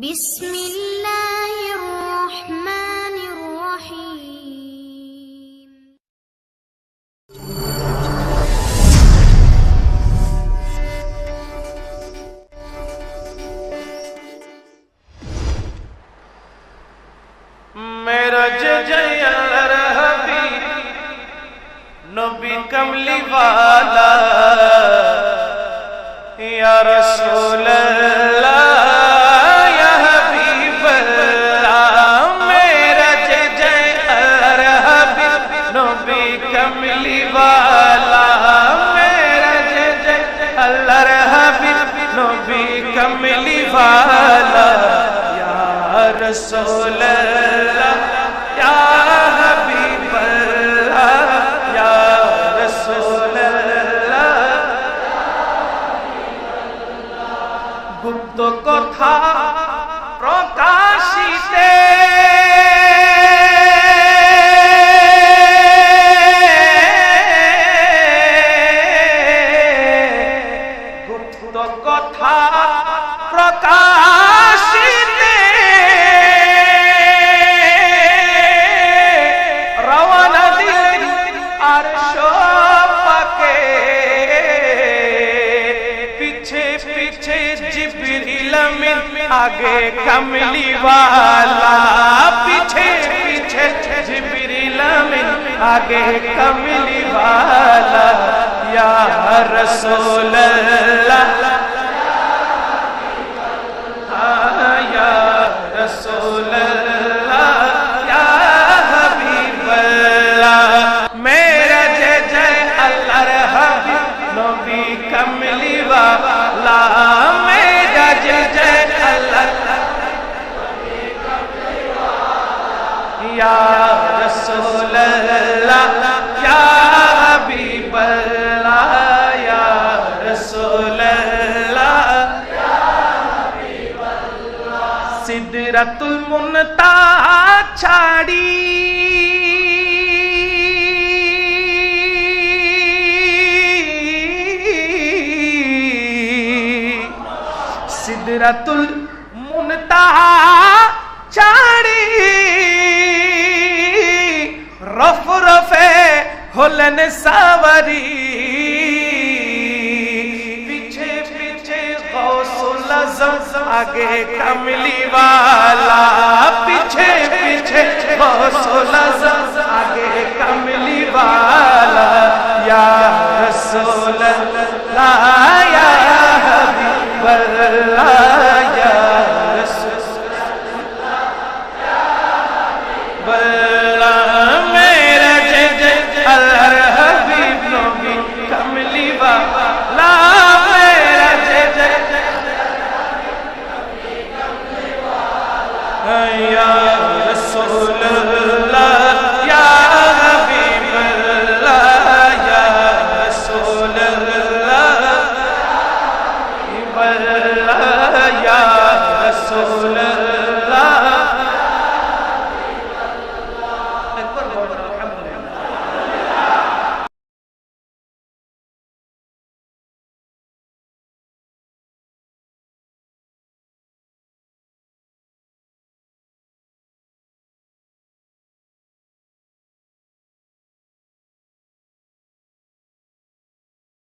بسم الله الرحمن الرحيم میرا ججیا رہبی نبي كملي والا يا رسول الله کملی والا میرا اللہ نبی کملی والا یا رسول اللہ یا حبیب اللہ یا رسول اللہ گپت کو تھا پکے پیچھے پیچھے جبریل لم آگے کملی والا پیچھے پیچھے جبریل میں آگے کملی والا یا رسول اللہ সিদরাতুল মুনতা ছাড়ি সিদরাতুল মুনতা ছাড়ি রফ রফে হলেন সাওয়ারি आजम आगे कमली वाला पीछे पीछे बहुत